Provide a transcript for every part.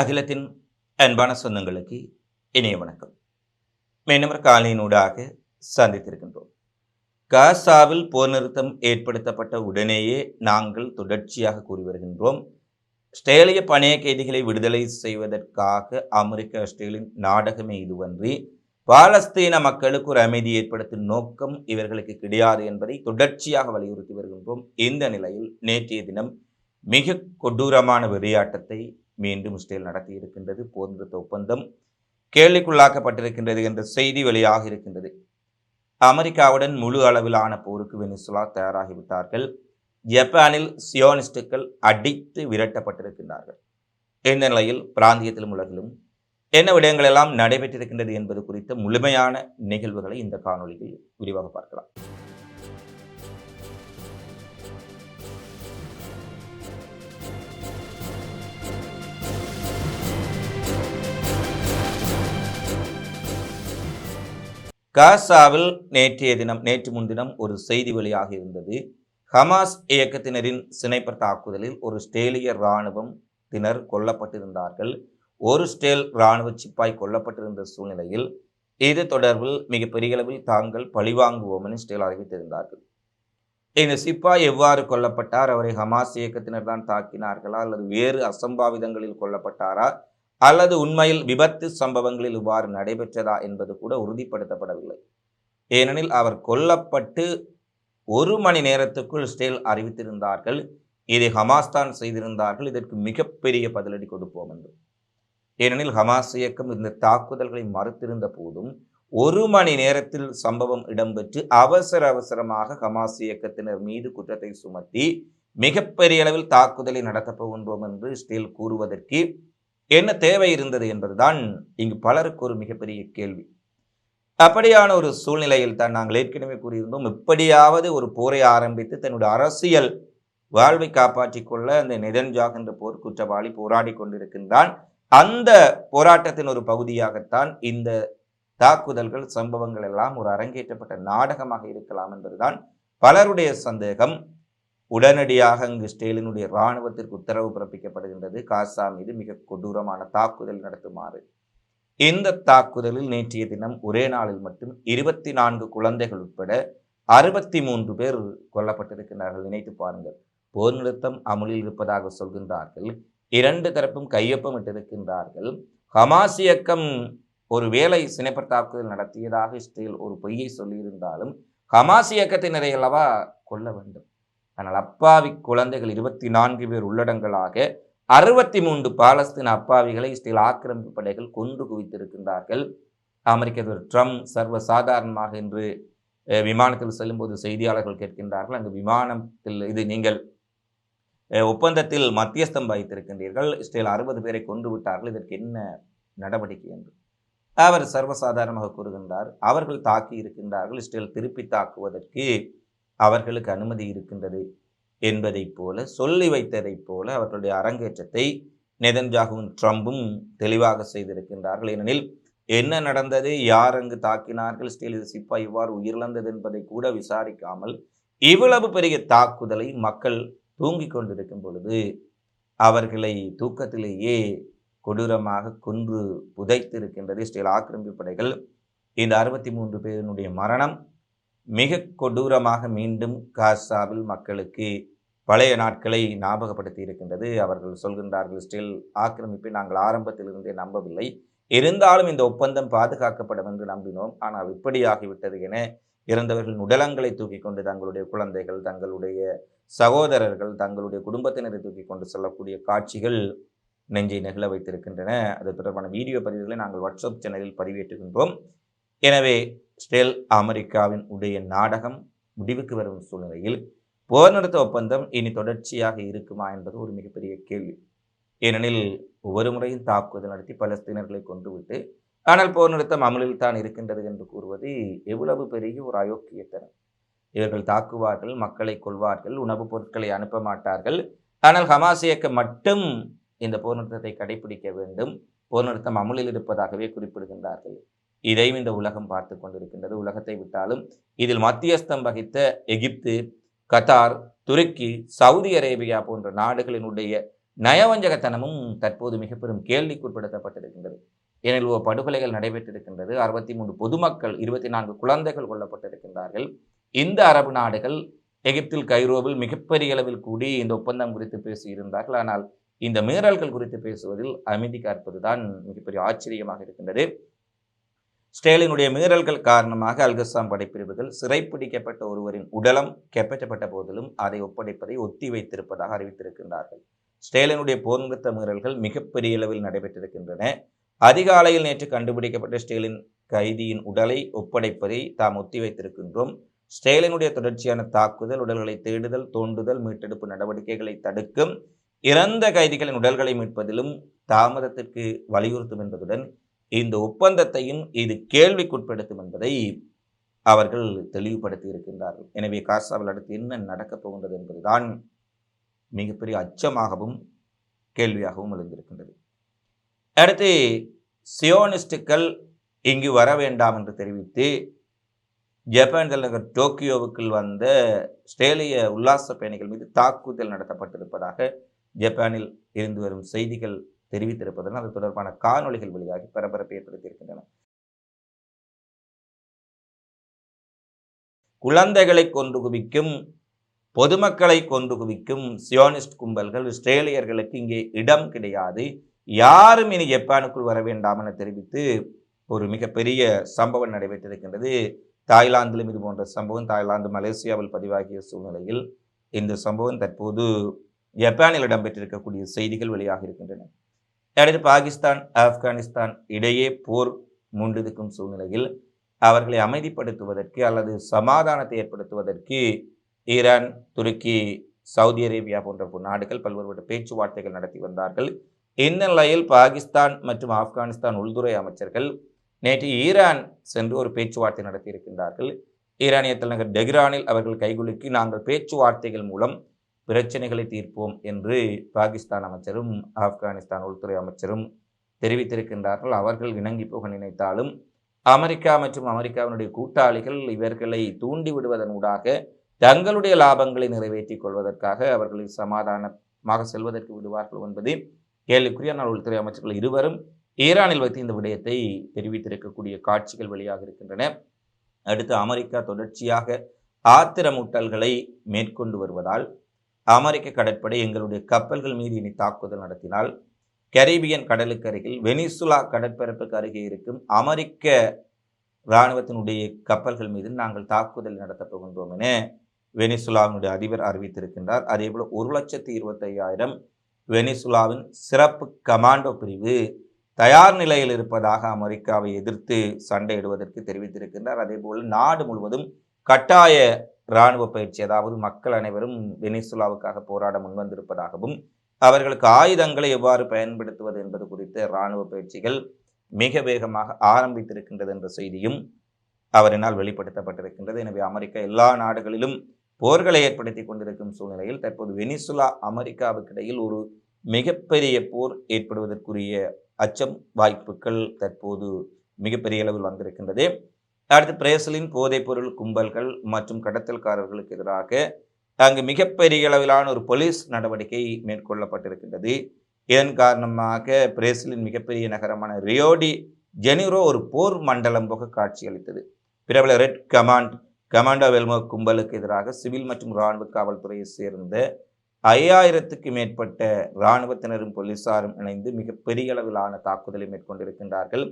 அகிலத்தின் அன்பான சொந்தங்களுக்கு இணைய வணக்கம். மீண்டும் காலையினூடாக சந்தித்திருக்கின்றோம். காசாவில் போர் நிறுத்தம் ஏற்படுத்தப்பட்ட உடனேயே நாங்கள் தொடர்ச்சியாக கூறி வருகின்றோம். ஸ்டேலிய பணைய கைதிகளை விடுதலை செய்வதற்காக அமெரிக்க ஆஸ்திரேலின் நாடகமே இதுவன்றி பாலஸ்தீன மக்களுக்கு ஒரு அமைதி ஏற்படுத்தும் நோக்கம் இவர்களுக்கு கிடையாது என்பதை தொடர்ச்சியாக வலியுறுத்தி வருகின்றோம். இந்த நிலையில் நேற்றைய தினம் மிக கொடூரமான விளையாட்டத்தை மீண்டும் இஸ்ரேல் நடத்தி இருக்கின்றது. போர் நிறுத்த ஒப்பந்தம் கேள்விக்குள்ளாக்கப்பட்டிருக்கின்றது என்ற செய்தி வெளியாக இருக்கின்றது. அமெரிக்காவுடன் முழு அளவிலான போருக்கு வெனிசுலா தயாராகிவிட்டார்கள். ஜப்பானில் சியோனிஸ்டுகள் அடித்து விரட்டப்பட்டிருக்கின்றார்கள். இந்த நிலையில் பிராந்தியத்திலும் உலகிலும் என்ன விடயங்கள் எல்லாம் நடைபெற்றிருக்கின்றது என்பது குறித்த முழுமையான நிகழ்வுகளை இந்த காணொலியில் விரிவாக பார்க்கலாம். காசாவில் நேற்றைய தினம் நேற்று முன்தினம் ஒரு செய்தி வெளியாக இருந்தது. ஹமாஸ் இயக்கத்தினரின் சினைப்பர் தாக்குதலில் ஒரு ஸ்டேலிய இராணுவம் தினர் கொல்லப்பட்டிருந்தார்கள். ஒரு ஸ்டேல் இராணுவ சிப்பாய் கொல்லப்பட்டிருந்த சூழ்நிலையில் இது தொடர்பில் மிகப்பெரிய அளவில் தாங்கள் பழிவாங்குவோம் என ஸ்டேல் அறிவித்திருந்தார்கள். இந்த சிப்பாய் எவ்வாறு கொல்லப்பட்டார்? அவரை ஹமாஸ் இயக்கத்தினர் தான் தாக்கினார்களா? அல்லது வேறு அசம்பாவிதங்களில் கொல்லப்பட்டாரா? அல்லது உண்மையில் விபத்து சம்பவங்களில் இவ்வாறு நடைபெற்றதா என்பது கூட உறுதிப்படுத்தப்படவில்லை. ஏனெனில் அவர் கொல்லப்பட்டு ஒரு மணி நேரத்துக்குள் ஸ்டேல் அறிவித்திருந்தார்கள். இதை ஹமாஸ் தான் செய்திருந்தார்கள். இதற்கு மிகப்பெரிய பதிலடி கொடுப்போம் என்று. ஏனெனில் ஹமாஸ் இயக்கம் இந்த தாக்குதல்களை மறுத்திருந்த போதும் ஒரு மணி நேரத்தில் சம்பவம் இடம்பெற்று அவசர அவசரமாக ஹமாஸ் இயக்கத்தினர் மீது குற்றத்தை சுமத்தி மிகப்பெரிய அளவில் தாக்குதலை நடத்தப் போகின்றோம் என்று ஸ்டேல் கூறுவதற்கு என்ன தேவை இருந்தது என்பதுதான் இங்கு பலருக்கு ஒரு மிகப்பெரிய கேள்வி. அப்படியான ஒரு சூழ்நிலையில் தான் நாங்கள் ஏற்கனவே கூறியிருந்தோம் எப்படியாவது ஒரு போரை ஆரம்பித்து தன்னுடைய அரசியல் வாழ்வை காப்பாற்றிக் கொள்ள அந்த நெதன்ஜாக் என்ற போர் குற்றவாளி போராடி கொண்டிருக்கின்றான். அந்த போராட்டத்தின் ஒரு பகுதியாகத்தான் இந்த தாக்குதல்கள் சம்பவங்கள் எல்லாம் ஒரு அரங்கேற்றப்பட்ட நாடகமாக இருக்கலாம் என்பதுதான் பலருடைய சந்தேகம். உடனடியாக அங்கு ஸ்டேலினுடைய இராணுவத்திற்கு உத்தரவு பிறப்பிக்கப்படுகின்றது. காசா மீது மிக கொடூரமான தாக்குதல் நடத்துமாறு. இந்த தாக்குதலில் நேற்றைய தினம் ஒரே நாளில் மட்டும் இருபத்தி நான்கு குழந்தைகள் உட்பட அறுபத்தி மூன்று பேர் கொல்லப்பட்டிருக்கிறார்கள் நினைத்து பாருங்கள். போர் நிறுத்தம் அமுலில் இருப்பதாக சொல்கின்றார்கள். இரண்டு தரப்பும் கையொப்பமிட்டிருக்கின்றார்கள் ஹமாஸ் இயக்கம் ஒரு வேலை சினைப்பர் தாக்குதல் நடத்தியதாக இஸ்ரேல் ஒரு பொய்யை சொல்லியிருந்தாலும் ஹமாஸ் இயக்கத்தினரை அல்லவா கொல்ல வேண்டும்? ஆனால் அப்பாவி குழந்தைகள் இருபத்தி நான்கு பேர் உள்ளடங்களாக அறுபத்தி மூன்று பாலஸ்தீன் அப்பாவிகளை இஸ்ரேல் ஆக்கிரமிப்பு படைகள் கொன்று குவித்திருக்கின்றார்கள். அமெரிக்க அதிபர் ட்ரம்ப் சர்வ சாதாரணமாக இன்று விமானத்தில் செல்லும்போது செய்தியாளர்கள் கேட்கின்றார்கள். அங்கு விமானத்தில் இது நீங்கள் ஒப்பந்தத்தில் மத்தியஸ்தம் வைத்திருக்கின்றீர்கள். இஸ்ரேல் அறுபது பேரை கொண்டு விட்டார்கள். இதற்கு என்ன நடவடிக்கை என்று. அவர் சர்வசாதாரணமாக கூறுகின்றார். அவர்கள் தாக்கி இருக்கின்றார்கள் இஸ்ரேல் திருப்பி தாக்குவதற்கு அவர்களுக்கு அனுமதி இருக்கின்றது என்பதைப் போல சொல்லி வைத்ததைப் போல அவர்களுடைய அரங்கேற்றத்தை நெதன்ஜாகவும் ட்ரம்பும் தெளிவாக செய்திருக்கின்றார்கள். ஏனெனில் என்ன நடந்தது யார் அங்கு தாக்கினார்கள் ஸ்டீலித சிப்பா இவ்வாறு உயிரிழந்தது என்பதை கூட விசாரிக்காமல் இவ்வளவு பெரிய தாக்குதலை மக்கள் தூங்கிக் கொண்டிருக்கும் பொழுது அவர்களை தூக்கத்திலேயே கொடூரமாக கொன்று புதைத்திருக்கின்றது ஸ்டீல் ஆக்கிரமிப்பு படைகள். இந்த அறுபத்தி மூன்று பேரினுடைய மரணம் மிக கொடூரமாக மீண்டும் காசாவில் மக்களுக்கு பழைய நாட்களை ஞாபகப்படுத்தி இருக்கின்றது. அவர்கள் சொல்கின்றார்கள் ஸ்டில் ஆக்கிரமிப்பை நாங்கள் ஆரம்பத்திலிருந்தே நம்பவில்லை. இருந்தாலும் இந்த ஒப்பந்தம் பாதுகாக்கப்படும் என்று நம்பினோம். ஆனால் இப்படியாகிவிட்டது என இறந்தவர்களின் உடலங்களை தூக்கி கொண்டு தங்களுடைய குழந்தைகள் தங்களுடைய சகோதரர்கள் தங்களுடைய குடும்பத்தினரை தூக்கி கொண்டு செல்லக்கூடிய காட்சிகள் நெஞ்சை நெகிழ வைத்திருக்கின்றன. அது தொடர்பான வீடியோ பதிவுகளை நாங்கள் வாட்ஸ்அப் சேனலில் பதிவேற்றுகின்றோம். எனவே ஸ்டெல் அமெரிக்காவின் உடைய நாடகம் முடிவுக்கு வரும் சூழ்நிலையில் போர் நிறுத்த ஒப்பந்தம் இனி தொடர்ச்சியாக இருக்குமா என்பது ஒரு மிகப்பெரிய கேள்வி. ஏனெனில் ஒவ்வொரு முறையும் தாக்குதல் நடத்தி பலஸ்தீனர்களை கொண்டுவிட்டு ஆனால் போர் நிறுத்தம் அமலில் தான் இருக்கின்றது என்று கூறுவது எவ்வளவு பெரிய ஒரு அயோக்கியத்தனம். இவர்கள் தாக்குவார்கள் மக்களை கொள்வார்கள் உணவுப் பொருட்களை அனுப்ப மாட்டார்கள். ஆனால் ஹமாஸ் இயக்கம் மட்டும் இந்த போர் நிறுத்தத்தை கடைபிடிக்க வேண்டும். போர் நிறுத்தம் அமுலில் இருப்பதாகவே குறிப்பிடுகின்றார்கள். இதையும் இந்த உலகம் பார்த்து கொண்டிருக்கின்றது. உலகத்தை விட்டாலும் இதில் மத்தியஸ்தம் வகித்த Egypt Qatar Turkey Saudi Arabia போன்ற நாடுகளினுடைய நயவஞ்சகத்தனமும் தற்போது மிக பெரும் கேள்விக்குட்படுத்தப்பட்டிருக்கின்றது எனில் ஓ படுகொலைகள் நடைபெற்றிருக்கின்றது. அறுபத்தி மூன்று பொதுமக்கள் இருபத்தி நான்கு குழந்தைகள் கொல்லப்பட்டிருக்கின்றார்கள். இந்த அரபு நாடுகள் எகிப்தில் கைரோவில் மிகப்பெரிய அளவில் கூடி இந்த ஒப்பந்தம் குறித்து பேசியிருந்தார்கள். ஆனால் இந்த மீறல்கள் குறித்து பேசுவதில் அமைதி காப்பதுதான் மிகப்பெரிய ஆச்சரியமாக இருக்கின்றது. ஸ்டேலினுடைய மீறல்கள் காரணமாக அல்கசாம் படைப்பிரிவுகள் சிறைப்பிடிக்கப்பட்ட ஒருவரின் உடலம் கெப்பற்றப்பட்ட போதிலும் அதை ஒப்படைப்பதை ஒத்தி வைத்திருப்பதாக அறிவித்திருக்கின்றார்கள். ஸ்டேலினுடைய போர் நிறுத்த மீறல்கள் மிகப்பெரிய அளவில் நடைபெற்றிருக்கின்றன. அதிகாலையில் நேற்று கண்டுபிடிக்கப்பட்ட ஸ்டேலின் கைதியின் உடலை ஒப்படைப்பதை தாம் ஒத்தி வைத்திருக்கின்றோம். ஸ்டேலினுடைய தொடர்ச்சியான தாக்குதல் உடல்களை தேடுதல் தோண்டுதல் மீட்டெடுப்பு நடவடிக்கைகளை தடுக்கும் இறந்த கைதிகளின் உடல்களை மீட்பதிலும் தாமதத்திற்கு வலியுறுத்தும் என்பதுடன் இந்த ஒப்பந்தத்தையும் இது கேள்விக்குட்படுத்தும் என்பதை அவர்கள் தெளிவுபடுத்தி இருக்கின்றார்கள் எனவே காசாவில் அடுத்து என்ன நடக்கப் போகின்றது என்பதுதான் மிகப்பெரிய அச்சமாகவும் கேள்வியாகவும் எழுந்திருக்கின்றது. அடுத்து சியோனிஸ்டுக்கள் இங்கு வர வேண்டாம் என்று தெரிவித்து ஜப்பான் தலைநகர் டோக்கியோவுக்குள் வந்த ஸ்டேலிய உல்லாச பயணிகள் மீது தாக்குதல் நடத்தப்பட்டிருப்பதாக ஜப்பானில் இருந்து வரும் செய்திகள் தெரிவித்திருப்பதுடன் அது தொடர்பான காணொளிகள் வழியாகி பரபரப்பை ஏற்படுத்தியிருக்கின்றன. குழந்தைகளை கொன்று குவிக்கும் பொதுமக்களை கொன்று குவிக்கும் சியோனிஸ்ட் கும்பல்கள் இஸ்ரேலியர்களுக்கு இங்கே இடம் கிடையாது. யாரும் இனி ஜப்பானுக்குள் வர வேண்டாம் என தெரிவித்து ஒரு மிகப்பெரிய சம்பவம் நடைபெற்றிருக்கின்றது. தாய்லாந்திலும் இது போன்ற சம்பவம் தாய்லாந்து மலேசியாவில் பதிவாகிய சூழ்நிலையில் இந்த சம்பவம் தற்போது ஜப்பானில் இடம்பெற்றிருக்கக்கூடிய செய்திகள் வெளியாக இருக்கின்றன. அடுத்து பாகிஸ்தான் ஆப்கானிஸ்தான் இடையே போர் மூண்டிருக்கும் சூழ்நிலையில் அவர்களை அமைதிப்படுத்துவதற்கு அல்லது சமாதானத்தை ஏற்படுத்துவதற்கு ஈரான் துருக்கி சவுதி அரேபியா போன்ற நாடுகள் பல்வேறு பேச்சுவார்த்தைகள் நடத்தி வந்தார்கள். இந்நிலையில் பாகிஸ்தான் மற்றும் ஆப்கானிஸ்தான் உள்துறை அமைச்சர்கள் நேற்று ஈரான் சென்று ஒரு பேச்சுவார்த்தை நடத்தியிருக்கின்றார்கள் ஈரானிய தலைநகர் டெஹ்ரானில் அவர்கள் கைகுலுக்கி நாங்கள் பேச்சுவார்த்தைகள் மூலம் பிரச்சனைகளை தீர்ப்போம் என்று பாகிஸ்தான் அமைச்சரும் ஆப்கானிஸ்தான் உள்துறை அமைச்சரும் தெரிவித்திருக்கின்றார்கள். அவர்கள் இணங்கி போக நினைத்தாலும் அமெரிக்கா மற்றும் அமெரிக்காவினுடைய கூட்டாளிகள் இவர்களை தூண்டி விடுவதன் ஊடாக தங்களுடைய லாபங்களை நிறைவேற்றிக் கொள்வதற்காக அவர்களை சமாதானமாக செல்வதற்கு விடுவார்கள் என்பது கேள்விக்குரிய. நாள் உள்துறை அமைச்சர்கள் இருவரும் ஈரானில் வைத்து இந்த விடயத்தை தெரிவித்திருக்கக்கூடிய காட்சிகள் வெளியாக இருக்கின்றன. அடுத்து அமெரிக்கா தொடர்ச்சியாக ஆத்திரமூட்டல்களை மேற்கொண்டு வருவதால் அமெரிக்க கடற்படை எங்களுடைய கப்பல்கள் மீது இனி தாக்குதல் நடத்தினால் கரீபியன் கடலுக்கு அருகில் வெனிசுலா கடற்பரப்புக்கு அருகே இருக்கும் அமெரிக்க இராணுவத்தினுடைய கப்பல்கள் மீது நாங்கள் தாக்குதல் நடத்தப் போகின்றோம் என வெனிசுலாவினுடைய அதிபர் அறிவித்திருக்கின்றார். அதேபோல் ஒரு லட்சத்தி இருபத்தையாயிரம் வெனிசுலாவின் சிறப்பு கமாண்டோ பிரிவு தயார் நிலையில் இருப்பதாக அமெரிக்காவை எதிர்த்து சண்டையிடுவதற்கு தெரிவித்திருக்கின்றார். அதேபோல் நாடு முழுவதும் கட்டாய இராணுவ பயிற்சி அதாவது மக்கள் அனைவரும் வெனிசுலாவுக்காக போராட முன்வந்திருப்பதாகவும் அவர்களுக்கு ஆயுதங்களை எவ்வாறு பயன்படுத்துவது என்பது குறித்த இராணுவ பயிற்சிகள் மிக வேகமாக ஆரம்பித்திருக்கின்றது என்ற செய்தியும் அவரினால் வெளிப்படுத்தப்பட்டிருக்கின்றது. எனவே அமெரிக்கா எல்லா நாடுகளிலும் போர்களை ஏற்படுத்தி கொண்டிருக்கும் சூழ்நிலையில் தற்போது வெனிசுலா அமெரிக்காவுக்கிடையில் ஒரு மிகப்பெரிய போர் ஏற்படுவதற்குரிய அச்சம் வாய்ப்புகள் தற்போது மிகப்பெரிய அளவில் வந்திருக்கின்றது. அடுத்து பிரேசிலின் போதைப்பொருள் கும்பல்கள் மற்றும் கடத்தல்காரர்களுக்கு எதிராக அங்கு மிகப்பெரிய அளவிலான ஒரு போலீஸ் நடவடிக்கை மேற்கொள்ளப்பட்டிருக்கின்றது. இதன் காரணமாக பிரேசிலின் மிகப்பெரிய நகரமான ரியோடி ஜெனிரோ ஒரு போர் மண்டலம் போக காட்சியளித்தது. பிரபல ரெட் கமாண்ட் கமாண்டோ வெல்மோ கும்பலுக்கு எதிராக சிவில் மற்றும் இராணுவ காவல்துறையை சேர்ந்த ஐயாயிரத்துக்கு மேற்பட்ட இராணுவத்தினரும் போலீசாரும் இணைந்து மிகப்பெரிய அளவிலான தாக்குதலை மேற்கொண்டிருக்கின்றார்கள்.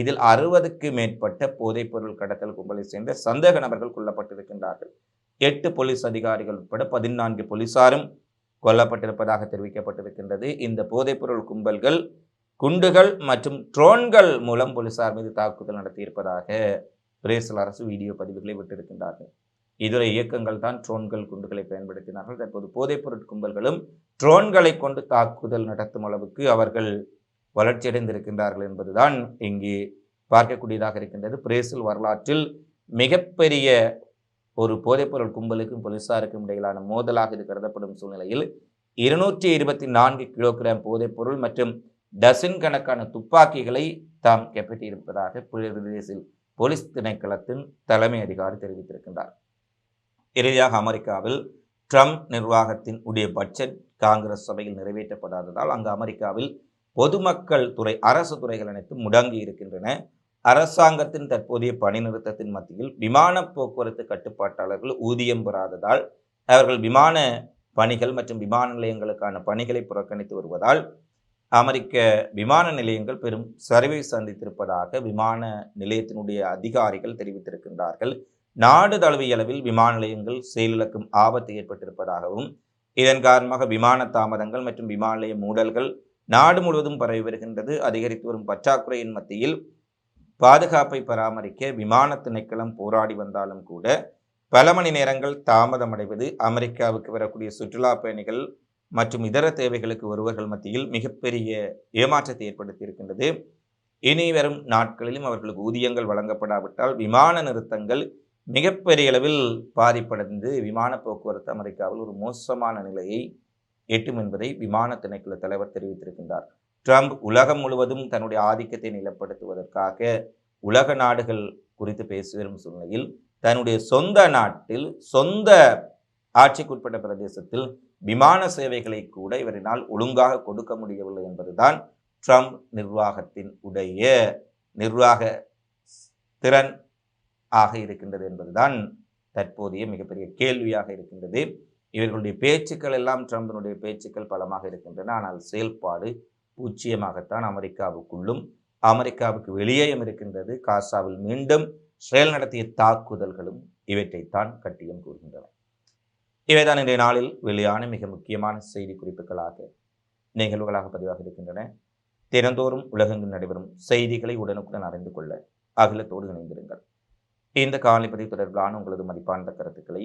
இதில் அறுபதுக்கு மேற்பட்ட போதைப்பொருள் கடத்தல் கும்பலை சேர்ந்த சந்தேக நபர்கள் கொல்லப்பட்டிருக்கின்றார்கள். எட்டு போலீஸ் அதிகாரிகள் உட்பட பதினான்கு போலீசாரும் கொல்லப்பட்டிருப்பதாக தெரிவிக்கப்பட்டிருக்கின்றது. இந்த போதைப்பொருள் கும்பல்கள் குண்டுகள் மற்றும் ட்ரோன்கள் மூலம் போலீசார் மீது தாக்குதல் நடத்தியிருப்பதாக பிரேசில் அரசு வீடியோ பதிவுகளை விட்டிருக்கின்றார்கள். இதர இயக்கங்கள் தான் ட்ரோன்கள் குண்டுகளை பயன்படுத்தினார்கள். தற்போது போதைப்பொருள் கும்பல்களும் ட்ரோன்களை கொண்டு தாக்குதல் நடத்தும் அளவுக்கு அவர்கள் வளர்ச்சியடைந்திருக்கின்றார்கள் என்பதுதான் இங்கே பார்க்கக்கூடியதாக இருக்கின்றது. பிரேசில் வரலாற்றில் மிகப்பெரிய ஒரு போதைப்பொருள் கும்பலுக்கும் போலீசாருக்கும் இடையிலான மோதலாக இது கருதப்படும் சூழ்நிலையில் இருநூற்றி இருபத்தி நான்கு கிலோகிராம் போதைப்பொருள் மற்றும் டசின் கணக்கான துப்பாக்கிகளை தாம் கைப்பற்றியிருப்பதாக பிரதேசில் போலீஸ் திணைக்களத்தின் தலைமை அதிகாரி தெரிவித்திருக்கின்றார். இறுதியாக அமெரிக்காவில் ட்ரம்ப் நிர்வாகத்தின் உடைய பட்ஜெட் காங்கிரஸ் சபையில் நிறைவேற்றப்படாததால் அங்கு அமெரிக்காவில் பொதுமக்கள் துறை அரசு துறைகள் அனைத்தும் முடங்கி இருக்கின்றன. அரசாங்கத்தின் தற்போதைய பணி நிறுத்தத்தின் மத்தியில் விமான போக்குவரத்து கட்டுப்பாட்டாளர்கள் ஊதியம் பெறாததால் அவர்கள் விமான பணிகள் மற்றும் விமான நிலையங்களுக்கான பணிகளை புறக்கணித்து வருவதால் அமெரிக்க விமான நிலையங்கள் பெரும் சரிவை சந்தித்திருப்பதாக விமான நிலையத்தினுடைய அதிகாரிகள் தெரிவித்திருக்கின்றார்கள். நாடு தழுவிய அளவில் விமான நிலையங்கள் செயலிழக்கும் ஆபத்து ஏற்பட்டிருப்பதாகவும் இதன் காரணமாக விமான தாமதங்கள் மற்றும் விமான நிலைய மூடல்கள் நாடு முழுவதும் பரவி வருகின்றது. அதிகரித்து வரும் பற்றாக்குறையின் மத்தியில் பாதுகாப்பை பராமரிக்க விமான திணைக்களம் போராடி வந்தாலும் கூட பல மணி நேரங்கள் தாமதமடைவது அமெரிக்காவுக்கு வரக்கூடிய சுற்றுலா பயணிகள் மற்றும் இதர தேவைகளுக்கு வருவர்கள் மத்தியில் மிகப்பெரிய ஏமாற்றத்தை ஏற்படுத்தி இருக்கின்றது. இனி வரும் நாட்களிலும் அவர்களுக்கு ஊதியங்கள் வழங்கப்படாவிட்டால் விமான நிறுத்தங்கள் மிகப்பெரிய அளவில் பாதிப்படைந்து விமான போக்குவரத்து அமெரிக்காவில் ஒரு மோசமான நிலையை எட்டும் என்பதை விமான திணைக்குழு தலைவர் தெரிவித்திருக்கின்றார். ட்ரம்ப் உலகம் முழுவதும் தன்னுடைய ஆதிக்கத்தை நிலப்படுத்துவதற்காக உலக நாடுகள் குறித்து பேசி வரும் சூழ்நிலையில் தன்னுடைய சொந்த நாட்டில் சொந்த ஆட்சிக்குட்பட்ட பிரதேசத்தில் விமான சேவைகளை கூட இவரினால் ஒழுங்காக கொடுக்க முடியவில்லை என்பதுதான் ட்ரம்ப் நிர்வாகத்தின் உடைய நிர்வாக திறன் ஆக இருக்கின்றது என்பதுதான் தற்போதைய மிகப்பெரிய கேள்வியாக இருக்கின்றது. இவர்களுடைய பேச்சுக்கள் எல்லாம் ட்ரம்பினுடைய பேச்சுக்கள் பலமாக இருக்கின்றன. ஆனால் செயல்பாடு பூச்சியமாகத்தான் அமெரிக்காவுக்குள்ளும் அமெரிக்காவுக்கு வெளியேயும் இருக்கின்றது. காசாவில் மீண்டும் செயல் நடத்திய தாக்குதல்களும் இவற்றைத்தான் கட்டியம் கூறுகின்றன. இவைதான் இன்றைய நாளில் வெளியான மிக முக்கியமான செய்தி குறிப்புகளாக நிகழ்வுகளாக பதிவாக இருக்கின்றன. தினந்தோறும் உலகெங்கும் நடைபெறும் செய்திகளை உடனுக்குடன் அறிந்து கொள்ள அகிலத்தோடு இணைந்திருங்கள். இந்த காணொலி தொடர்பான தொடர்பிலான உங்களது மதிப்பான கருத்துக்களை